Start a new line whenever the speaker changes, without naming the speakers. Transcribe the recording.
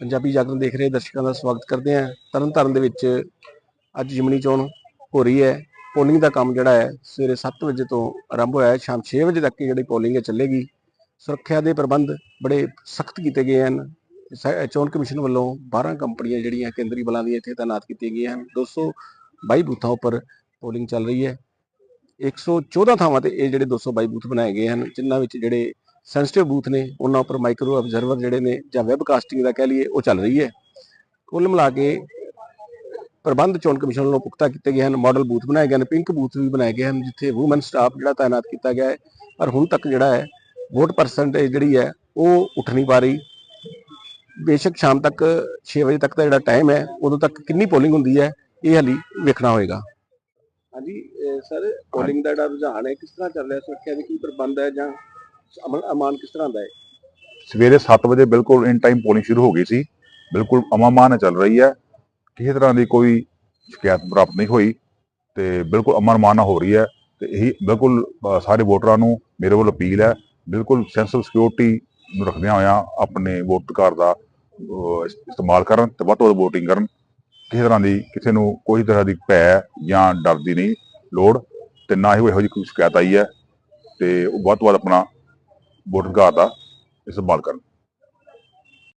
ਪੰਜਾਬੀ ਜਾਗਰਣ ਦੇਖ ਰਹੇ ਦਰਸ਼ਕਾਂ ਦਾ ਸਵਾਗਤ ਕਰਦੇ ਹਾਂ। ਤਰਨਤਾਰਨ ਦੇ ਵਿੱਚ ਅੱਜ ਜਿਮਣੀ ਚੋਣ ਹੋ ਰਹੀ ਹੈ। ਪੋਲਿੰਗ ਦਾ ਕੰਮ ਜਿਹੜਾ ਹੈ, ਸਵੇਰੇ 7 ਵਜੇ ਤੋਂ ਆਰੰਭ ਹੋਇਆ ਹੈ। ਸ਼ਾਮ 6 ਵਜੇ ਤੱਕ ਜਿਹੜੀ ਪੋਲਿੰਗ ਹੈ ਚੱਲੇਗੀ। ਸੁਰੱਖਿਆ ਦੇ ਪ੍ਰਬੰਧ ਬੜੇ ਸਖਤ ਕੀਤੇ ਗਏ ਹਨ। ਚੋਣ ਕਮਿਸ਼ਨ ਵੱਲੋਂ 12 ਕੰਪਨੀਆਂ ਜਿਹੜੀਆਂ ਕੇਂਦਰੀ ਬਲਾਂ ਦੀਆਂ ਇੱਥੇ ਤਾਇਨਾਤ ਕੀਤੀਆਂ ਗਈਆਂ ਹਨ। 222 ਬੂਥਾਂ ਉੱਪਰ ਪੋਲਿੰਗ ਚੱਲ ਰਹੀ ਹੈ। 114 ਥਾਵਾਂ ਤੇ ਇਹ ਜਿਹੜੇ 222 ਬੂਥ ਬਣਾਏ ਗਏ ਹਨ, ਜਿਨ੍ਹਾਂ ਵਿੱਚ ਜਿਹੜੇ ਸੈਂਸਿਟਿਵ ਬੂਥ ਨੇ, ਉਹਨਾਂ ਉੱਪਰ ਮਾਈਕਰੋ ਆਬਜ਼ਰਵਰ ਜਿਹੜੇ ਨੇ ਜਾਂ ਵੈਬ ਕਾਸਟਿੰਗ ਦਾ ਕਹਿ ਲਈਏ, ਉਹ ਚੱਲ ਰਹੀ ਹੈ। ਕੁੱਲ ਮਿਲਾ ਕੇ ਪ੍ਰਬੰਧ ਚੋਣ ਕਮਿਸ਼ਨ ਵੱਲੋਂ ਪੁਖਤਾ ਕੀਤੇ ਗਏ ਹਨ ਮਾਡਲ ਬੂਥ ਬਣਾਏ ਗਏ ਹਨ ਪਿੰਕ ਬੂਥ ਵੀ ਬਣਾਏ ਗਏ ਹਨ, ਜਿੱਥੇ ਔਮਨ ਸਟਾਫ ਜਿਹੜਾ ਤਾਇਨਾਤ ਕੀਤਾ ਗਿਆ ਹੈ, ਪਰ ਹੁਣ ਤੱਕ ਜਿਹੜਾ ਹੈ ਵੋਟ ਪਰਸੈਂਟੇਜ ਜਿਹੜੀ ਹੈ, ਉਹ ਉੱਠ ਨਹੀਂ ਪਾ ਰਹੀ। ਬੇਸ਼ੱਕ ਸ਼ਾਮ ਤੱਕ 6 ਵਜੇ ਤੱਕ ਦਾ ਜਿਹੜਾ ਟਾਈਮ ਹੈ, ਉਦੋਂ ਤੱਕ ਕਿੰਨੀ ਪੋਲਿੰਗ ਹੁੰਦੀ ਹੈ, ਇਹ ਹਾਲੀ ਵੇਖਣਾ ਹੋਏਗਾ। ਹਾਂਜੀ ਸਰ ਪੋਲਿੰਗ ਦਾ ਜਿਹੜਾ ਰੁਝਾਨ ਹੈ, ਕਿਸ ਤਰ੍ਹਾਂ ਚੱਲ ਰਿਹਾ, ਸੁਰੱਖਿਆ ਦੇ ਕੀ ਪ੍ਰਬੰਧ ਹੈ ਜਾਂ ਅਮਨ ਅਮਾਨ ਕਿਸ ਤਰ੍ਹਾਂ ਦਾ ਹੈ?
ਸਵੇਰੇ 7 ਵਜੇ ਬਿਲਕੁਲ ਇਨ ਟਾਈਮ ਪੋਲਿੰਗ ਸ਼ੁਰੂ ਹੋ ਗਈ ਸੀ। ਬਿਲਕੁਲ ਅਮਨ ਚੱਲ ਰਹੀ ਹੈ। ਕਿਸੇ ਤਰ੍ਹਾਂ ਦੀ ਕੋਈ ਸ਼ਿਕਾਇਤ ਪ੍ਰਾਪਤ ਨਹੀਂ ਹੋਈ ਤੇ ਬਿਲਕੁਲ ਅਮਨ ਮਾਨ ਹੋ ਰਹੀ ਹੈ ਤੇ ਇਹੀ ਬਿਲਕੁਲ ਸਾਰੇ ਵੋਟਰਾਂ ਨੂੰ ਮੇਰੇ ਵੱਲ ਅਪੀਲ ਹੈ। ਬਿਲਕੁਲ ਸੈਂਸ ਆਫ ਸਿਕਿਉਰਿਟੀ ਨੂੰ ਰੱਖਦਿਆਂ ਹੋਇਆਂ ਆਪਣੇ ਵੋਟ ਕਾਰ ਦਾ ਇਸਤੇਮਾਲ ਕਰਨ ਤੇ ਵੱਧ ਤੋਂ ਵੱਧ VOTING ਕਰਨ। ਕਿਸੇ ਤਰ੍ਹਾਂ ਦੀ ਕਿਸੇ ਨੂੰ ਕੋਈ ਤਰ੍ਹਾਂ ਦੀ ਭੈ ਜਾਂ ਡਰ ਦੀ ਨਹੀਂ ਲੋੜ ਤੇ ਨਾ ਹੀ ਇਹੋ ਜਿਹੀ ਕੋਈ ਸ਼ਿਕਾਇਤ ਆਈ ਹੈ ਤੇ ਉਹ ਵੱਧ ਤੋਂ ਵੱਧ ਆਪਣਾ ਵੋਟਰ ਅਧਿਕਾਰ ਦਾ ਇਸਤੇਮਾਲ ਕਰਨ।